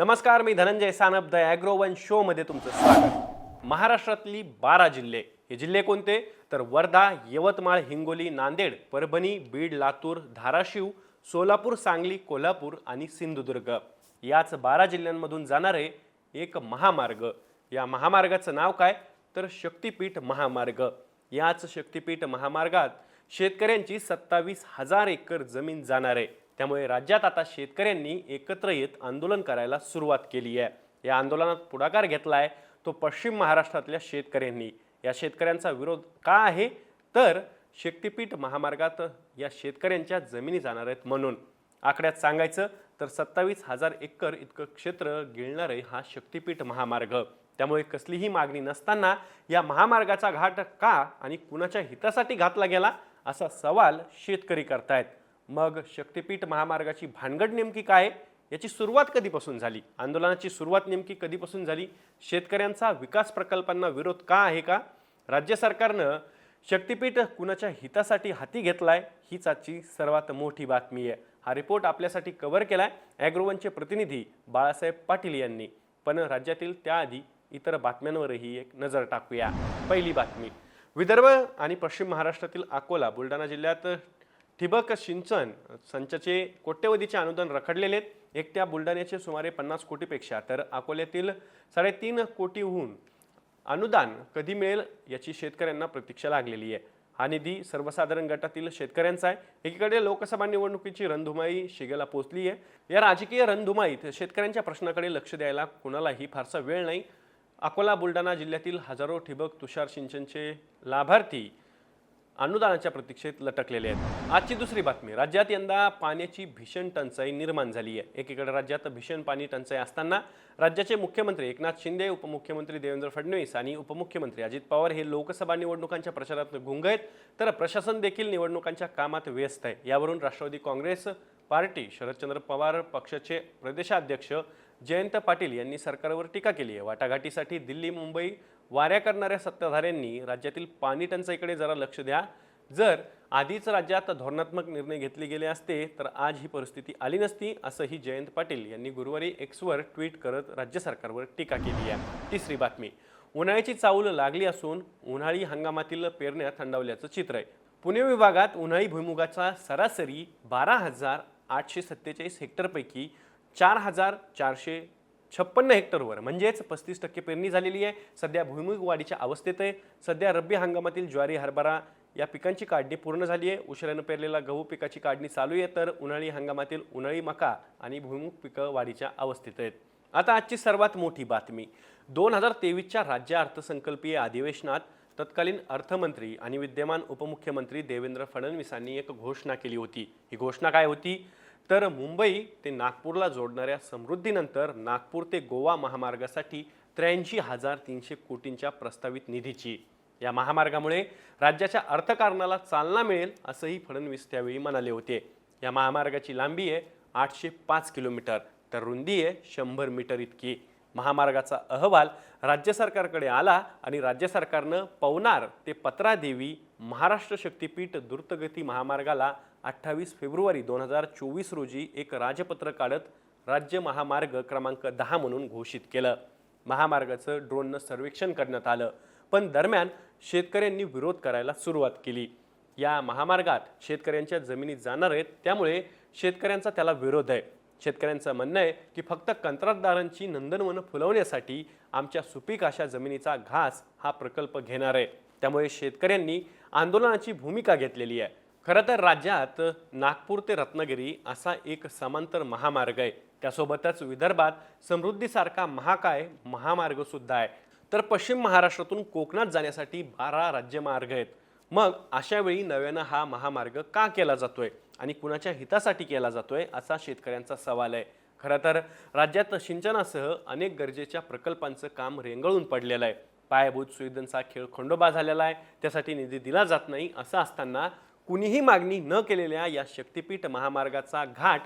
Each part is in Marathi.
नमस्कार मी धनंजय सानप द ॲग्रोवन शोमध्ये तुमचं स्वागत. महाराष्ट्रातली बारा जिल्हे. हे जिल्हे कोणते? तर वर्धा यवतमाळ हिंगोली नांदेड परभणी बीड लातूर धाराशिव सोलापूर सांगली कोल्हापूर आणि सिंधुदुर्ग. याच बारा जिल्ह्यांमधून जाणारे एक महामार्ग. या महामार्गाचं नाव काय? तर शक्तिपीठ महामार्ग. याच शक्तिपीठ महामार्गात शेतकऱ्यांची सत्तावीस हजार एकर जमीन जाणार. आहे त्यामुळे राज्यात आता शेतकऱ्यांनी एकत्र येत आंदोलन करायला सुरुवात केली आहे. या आंदोलनात पुढाकार घेतला आहे तो पश्चिम महाराष्ट्रातल्या शेतकऱ्यांनी. या शेतकऱ्यांचा विरोध का आहे? तर शक्तिपीठ महामार्गात या शेतकऱ्यांच्या जमिनी जाणार आहेत म्हणून. आकड्यात सांगायचं तर सत्तावीस हजार एकर इतकं क्षेत्र गिळणार आहे हा शक्तिपीठ महामार्ग. त्यामुळे कसलीही मागणी नसताना या महामार्गाचा घाट का आणि कुणाच्या हितासाठी घातला गेला असा सवाल शेतकरी करतायत. मग शक्तिपीठ महामार्गाची भानगड नेमकी काय? आहे? याची सुरुवात कधीपासून झाली? आंदोलनाची सुरुवात नेमकी कधीपासून झाली? शेतकऱ्यांचा विकास प्रकल्पांना विरोध का आहे का? राज्य सरकारनं शक्तिपीठ कुणाच्या हितासाठी हाती घेतलाय? हीच आजची सर्वात मोठी बातमी आहे. हा रिपोर्ट आपल्यासाठी कव्हर केलाय ॲग्रोवनचे प्रतिनिधी बाळासाहेब पाटील यांनी. पण राज्यातील त्याआधी इतर बातम्यांवरही एक नजर टाकूया. पहिली बातमी. विदर्भ आणि पश्चिम महाराष्ट्रातील अकोला बुलढाणा जिल्ह्यात ठिबक सिंचन संचाचे कोट्यवधीचे अनुदान रखडलेले आहेत. एकट्या बुलढाण्याचे सुमारे पन्नास कोटीपेक्षा. तर अकोल्यातील साडेतीन कोटीहून अनुदान कधी मिळेल याची शेतकऱ्यांना प्रतीक्षा लागलेली आहे. हा निधी सर्वसाधारण गटातील शेतकऱ्यांचा आहे. एकीकडे लोकसभा निवडणुकीची रणधुमाई शिगेला पोचली आहे. या राजकीय रणधुमाईत शेतकऱ्यांच्या प्रश्नाकडे लक्ष द्यायला कुणालाही फारसा वेळ नाही. अकोला बुलढाणा जिल्ह्यातील हजारो ठिबक तुषार सिंचनचे लाभार्थी अनुदानाच्या प्रतीक्षेत लटकलेले आहेत. आजची दुसरी बातमी. राज्यात यंदा पाण्याची भीषण टंचाई निर्माण झाली आहे. एकीकडे राज्यात भीषण पाणी टंचाई असताना राज्याचे मुख्यमंत्री एकनाथ शिंदे उपमुख्यमंत्री देवेंद्र फडणवीस आणि उपमुख्यमंत्री अजित पवार हे लोकसभा निवडणुकांच्या प्रचारात गुंग आहेत. तर प्रशासन देखील निवडणुकांच्या कामात व्यस्त आहे. यावरून राष्ट्रवादी काँग्रेस पार्टी शरदचंद्र पवार पक्षाचे प्रदेशाध्यक्ष जयंत पाटील यांनी सरकारवर टीका केली आहे. वाटाघाटीसाठी दिल्ली मुंबई वाऱ्या करणाऱ्या सत्ताधाऱ्यांनी राज्यातील पाणी टंचाईकडे जरा लक्ष द्या. जर आधीच राज्यात धोरणात्मक निर्णय घेतले गेले असते तर आज ही परिस्थिती आली नसती असंही जयंत पाटील यांनी गुरुवारी एक्सवर ट्विट करत राज्य सरकारवर टीका केली आहे. तिसरी बातमी. उन्हाळ्याची चाऊल लागली असून उन्हाळी हंगामातील पेरण्या थंडावल्याचं चित्र आहे. पुणे विभागात उन्हाळी भुईमुगाचा सरासरी बारा हजार आठशे सत्तेचाळीस हेक्टरपैकी चार हजार चारशे छप्पन्न हेक्टरवर म्हणजेच पस्तीस टक्के पेरणी झालेली आहे. सध्या भुईमुग वाढीच्या अवस्थेत आहे. सध्या रब्बी हंगामातील ज्वारी हरभरा या पिकांची काढणी पूर्ण झाली आहे. उशिरानं पेरलेला गहू पिकाची काढणी चालू आहे तर उन्हाळी हंगामातील उन्हाळी मका आणि भुईमुग पिकं वाढीच्या अवस्थेत आहेत. आता आजची सर्वात मोठी बातमी. दोन हजार तेवीसच्या राज्य अर्थसंकल्पीय अधिवेशनात तत्कालीन अर्थमंत्री आणि विद्यमान उपमुख्यमंत्री देवेंद्र फडणवीसांनी एक घोषणा केली होती. ही घोषणा काय होती? तर मुंबई ते नागपूरला जोडणाऱ्या समृद्धीनंतर नागपूर ते गोवा महामार्गासाठी त्र्याऐंशी हजार तीनशे कोटींच्या प्रस्तावित निधीची. या महामार्गामुळे राज्याच्या अर्थकारणाला चालना मिळेल असंही फडणवीस त्यावेळी म्हणाले होते. या महामार्गाची लांबी आहे आठशे पाच किलोमीटर तर रुंदी आहे शंभर मीटर इतकी. महामार्गाचा अहवाल राज्य सरकारकडे आला आणि राज्य सरकारनं पवनार ते पत्रादेवी महाराष्ट्र शक्तीपीठ द्रुतगती महामार्गाला अठ्ठावीस फेब्रुवारी दोन हजार चोवीस रोजी एक राजपत्र काढत राज्य महामार्ग क्रमांक दहा म्हणून घोषित केलं. महामार्गाचं ड्रोननं सर्वेक्षण करण्यात आलं पण दरम्यान शेतकऱ्यांनी विरोध करायला सुरुवात केली. या महामार्गात शेतकऱ्यांच्या जमिनी जाणार आहेत त्यामुळे शेतकऱ्यांचा त्याला विरोध आहे. शेतकऱ्यांचं म्हणणं आहे की फक्त कंत्राटदारांची नंदनवनं फुलवण्यासाठी आमच्या सुपीक अशा जमिनीचा घास हा प्रकल्प घेणार आहे. त्यामुळे शेतकऱ्यांनी आंदोलनाची भूमिका घेतलेली आहे. खरं तर राज्यात नागपूर ते रत्नागिरी असा एक समांतर महामार्ग आहे. त्यासोबतच विदर्भात समृद्धीसारखा महाकाय महामार्गसुद्धा आहे. तर पश्चिम महाराष्ट्रातून कोकणात जाण्यासाठी बारा राज्यमार्ग आहेत. मग अशा वेळी नव्यानं हा महामार्ग का केला जातोय आणि कुणाच्या हितासाठी केला जातोय असा शेतकऱ्यांचा सवाल आहे. खरं तर राज्यात सिंचनासह अनेक गरजेच्या प्रकल्पांचं काम रेंगाळून पडलेलं आहे. पायाभूत सुविधांचा खेळ खंडोबा झालेला आहे. त्यासाठी निधी दिला जात नाही असं असताना कुणीही मागणी न केलेल्या या शक्तिपीठ महामार्गाचा घाट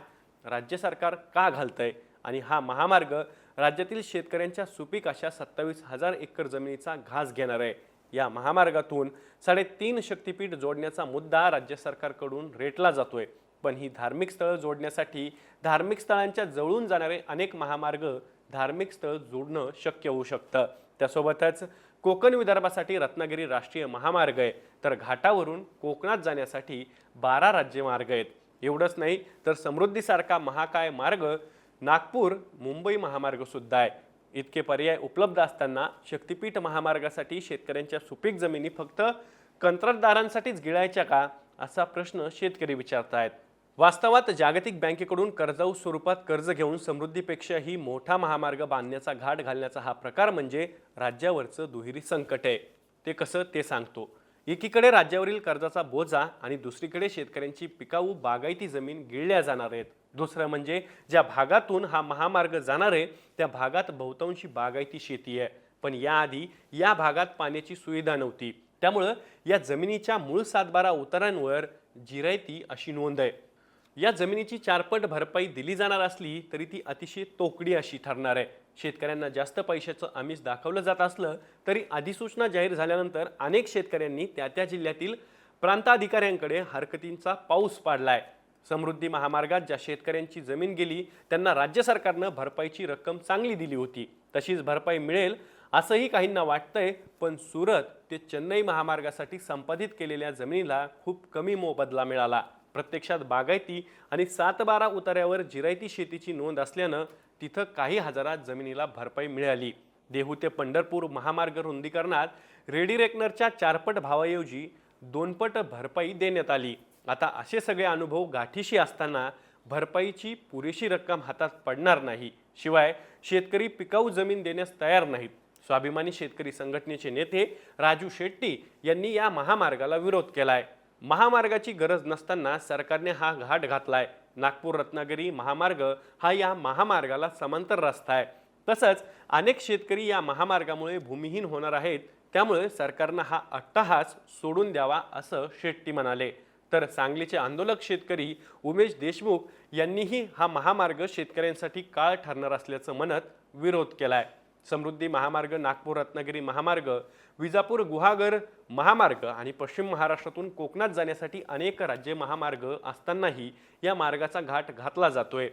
राज्य सरकार का घालतंय? आणि हा महामार्ग राज्यातील शेतकऱ्यांच्या सुपीक अशा सत्तावीस हजार एकर जमिनीचा घास घेणार आहे. या महामार्गातून साडेतीन शक्तीपीठ जोडण्याचा मुद्दा राज्य सरकारकडून रेटला जातोय. पण ही धार्मिक स्थळं जोडण्यासाठी धार्मिक स्थळांच्या जवळून जाणारे अनेक महामार्ग धार्मिक स्थळ जोडणं शक्य होऊ शकतं. त्यासोबतच कोकण विदर्भासाठी रत्नागिरी राष्ट्रीय महामार्ग आहे. तर घाटावरून कोकणात जाण्यासाठी बारा राज्यमार्ग आहेत. एवढंच नाही तर समृद्धीसारखा महाकाय मार्ग नागपूर मुंबई महामार्गसुद्धा आहे. इतके पर्याय उपलब्ध असताना शक्तिपीठ महामार्गासाठी शेतकऱ्यांच्या सुपीक जमिनी फक्त कंत्राटदारांसाठीच गिळायच्या का? असा प्रश्न शेतकरी विचारतायत. वास्तवात जागतिक बँकेकडून कर्जाऊ स्वरूपात कर्ज घेऊन समृद्धीपेक्षाही मोठा महामार्ग बांधण्याचा घाट घालण्याचा हा प्रकार म्हणजे राज्यावरचं दुहेरी संकट आहे. ते कसं ते सांगतो. एकीकडे राज्यावरील कर्जाचा बोजा आणि दुसरीकडे शेतकऱ्यांची पिकाऊ बागायती जमीन गिळल्या जाणार आहेत. दुसरं म्हणजे ज्या भागातून हा महामार्ग जाणार आहे त्या भागात बहुतांशी बागायती शेती आहे. पण याआधी या भागात पाण्याची सुविधा नव्हती. त्यामुळं या जमिनीच्या मूळ सातबारा उतारांवर जिरायती अशी नोंद आहे. या जमिनीची चारपट भरपाई दिली जाणार असली तरी ती अतिशय तोकडी अशी ठरणार आहे. शेतकऱ्यांना जास्त पैशाचं आमिष दाखवलं जात असलं तरी अधिसूचना जाहीर झाल्यानंतर अनेक शेतकऱ्यांनी त्या त्या जिल्ह्यातील प्रांताधिकाऱ्यांकडे हरकतींचा पाऊस पाडलाय. समृद्धी महामार्गात ज्या शेतकऱ्यांची जमीन गेली त्यांना राज्य सरकारनं भरपाईची रक्कम चांगली दिली होती. तशीच भरपाई मिळेल असंही काहींना वाटतंय पण सुरत ते चेन्नई महामार्गासाठी संपादित केलेल्या जमिनीला खूप कमी मोबदला मिळाला. प्रत्यक्षात बागायती आणि सातबारा उतार्यावर जिरायती शेतीची नोंद असल्यानं तिथं काही हजारात जमिनीला भरपाई मिळाली. देहू ते पंढरपूर महामार्ग रुंदीकरणात रेडी रेकनरच्या चारपट भावाऐवजी दोनपट भरपाई देण्यात आली. आता असे सगळे अनुभव गाठीशी असताना भरपाईची पुरेशी रक्कम हातात पडणार नाही. शिवाय शेतकरी पिकाऊ जमीन देण्यास तयार नाहीत. स्वाभिमानी शेतकरी संघटनेचे नेते राजू शेट्टी यांनी या महामार्गाला विरोध केलाय. महामार्गाची गरज नसताना सरकारने हा घाट घातला आहे नागपूर रत्नागिरी महामार्ग हा या महामार्गाला समांतर रस्ता आहे. तसंच अनेक शेतकरी या महामार्गामुळे भूमिहीन होणार आहेत. त्यामुळे सरकारनं हा अट्टहास सोडून द्यावा असं शेट्टी म्हणाले. तर सांगलीचे आंदोलक शेतकरी उमेश देशमुख यांनीही हा महामार्ग शेतकऱ्यांसाठी काळ ठरणार असल्याचं म्हणत विरोध केलाय. समृद्धी महामार्ग नागपूर रत्नागिरी महामार्ग विजापूर गुहागर महामार्ग आणि पश्चिम महाराष्ट्रातून कोकणात जाण्यासाठी अनेक राज्य महामार्ग असतानाही या मार्गाचा घाट घातला जातोय.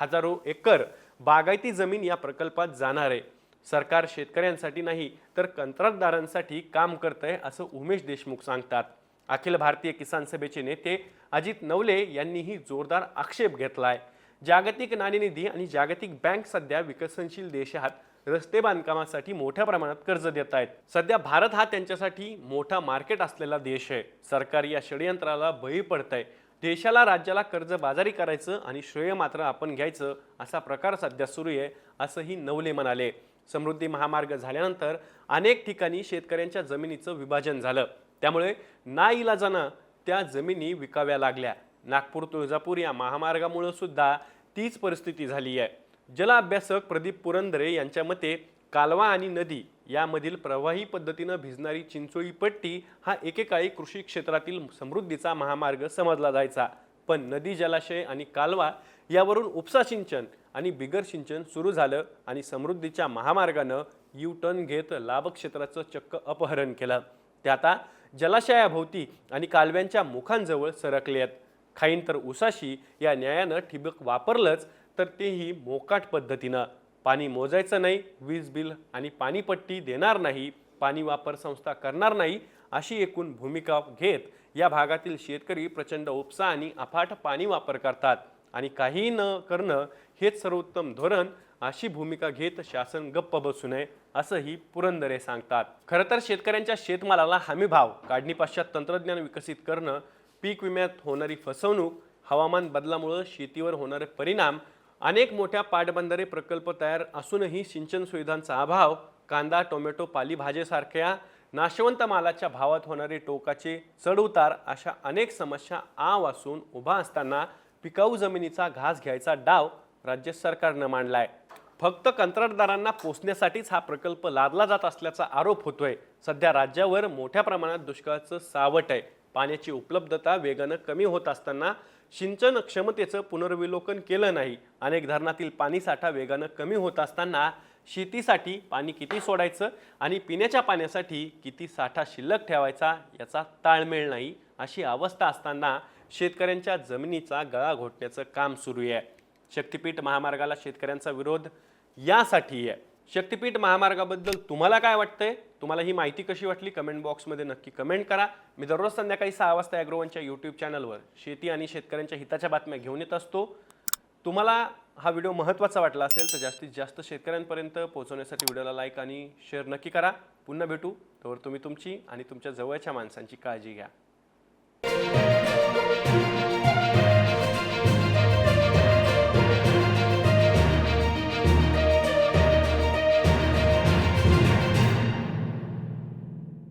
हजारो एकर बागायती जमीन या प्रकल्पात जाणार आहे. सरकार शेतकऱ्यांसाठी नाही तर कंत्राटदारांसाठी काम करतंय असं उमेश देशमुख सांगतात. अखिल भारतीय किसान सभेचे नेते अजित नवले यांनीही जोरदार आक्षेप घेतला आहे जागतिक नाणेनिधी आणि जागतिक बँक सध्या विकसनशील देशात रस्ते बांधकामासाठी मोठ्या प्रमाणात कर्ज देत आहेत. सध्या भारत हा त्यांच्यासाठी मोठा मार्केट असलेला देश आहे. सरकार या षडयंत्राला बळी पडत आहे देशाला राज्याला कर्ज बाजारी करायचं आणि श्रेय मात्र आपण घ्यायचं असा प्रकार सध्या सुरू आहे असंही नवले म्हणाले. समृद्धी महामार्ग झाल्यानंतर अनेक ठिकाणी शेतकऱ्यांच्या जमिनीचं विभाजन झालं. त्यामुळे ना इलाजानं त्या जमिनी विकाव्या लागल्या. नागपूर तुळजापूर या महामार्गामुळं सुद्धा तीच परिस्थिती झाली आहे. जल अभ्यासक प्रदीप पुरंदरे यांच्या मते कालवा आणि नदी यामधील प्रवाही पद्धतीनं भिजणारी चिंचोळी पट्टी हा एकेकाळी कृषी क्षेत्रातील समृद्धीचा महामार्ग समजला जायचा. पण नदी जलाशय आणि कालवा यावरून उपसा सिंचन आणि बिगर सिंचन सुरू झालं आणि समृद्धीच्या महामार्गानं यू टर्न घेत लाभक्षेत्राचं चक्क अपहरण केलं. ते आता जलाशयाभोवती आणि कालव्यांच्या मुखांजवळ सरकले आहेत खाईन तर उसाशी या न्यायानं ठिबक वापरलंच तर तेही मोकाट पद्धतीनं. पाणी मोजायचं नाही वीज बिल आणि पाणीपट्टी देणार नाही पाणी वापर संस्था करणार नाही अशी एकूण भूमिका घेत या भागातील शेतकरी प्रचंड उपसा आणि अफाट पाणी वापर करतात. आणि काही न करणं हेच सर्वोत्तम धोरण अशी भूमिका घेत शासन गप्प बसू नये असंही पुरंदरे सांगतात. खरं तर शेतकऱ्यांच्या शेतमालाला हमीभाव काढणीपाश्चात तंत्रज्ञान विकसित करणं पीक विम्यात होणारी फसवणूक हवामान बदलामुळं शेतीवर होणारे परिणाम अनेक मोठ्या पाटबंधारे प्रकल्प तयार असूनही सिंचन सुविधांचा अभाव कांदा टोमॅटो पालेभाज्यासारख्या नाशवंत मालाच्या भावात होणारे टोकाचे चढउतार अशा अनेक समस्या आव असून उभा असताना पिकाऊ जमिनीचा घास घ्यायचा डाव राज्य सरकारनं मांडला आहे फक्त कंत्राटदारांना पोचण्यासाठीच हा प्रकल्प लादला जात असल्याचा आरोप होतोय. सध्या राज्यावर मोठ्या प्रमाणात दुष्काळाचं सावट आहे. पाण्याची उपलब्धता वेगानं कमी होत असताना सिंचन क्षमतेचं पुनर्विलोकन केलं नाही. अनेक धरणातील पाणीसाठा वेगानं कमी होत असताना शेतीसाठी पाणी किती सोडायचं आणि पिण्याच्या पाण्यासाठी किती साठा शिल्लक ठेवायचा याचा ताळमेळ नाही अशी अवस्था असताना शेतकऱ्यांच्या जमिनीचा गळा घोटण्याचं काम सुरू आहे. शक्तिपीठ महामार्गाला शेतकऱ्यांचा विरोध यासाठी आहे. शक्तिपीठ महामार्गाबद्दल तुम्हाला काय वाटतंय? तुम्हाला ही माहिती कशी वाटली? कमेंट बॉक्समध्ये नक्की कमेंट करा. मी दररोज संध्याकाळी सहा वाजता ॲग्रोवनच्या यूट्यूब चॅनलवर शेती आणि शेतकऱ्यांच्या हिताच्या बातम्या घेऊन येत असतो. तुम्हाला हा व्हिडिओ महत्त्वाचा वाटला असेल तर जास्तीत जास्त शेतकऱ्यांपर्यंत पोहोचवण्यासाठी व्हिडिओला लाईक आणि शेअर नक्की करा. पुन्हा भेटू. तर तुम्ही तुमची आणि तुमच्या जवळच्या माणसांची काळजी घ्या.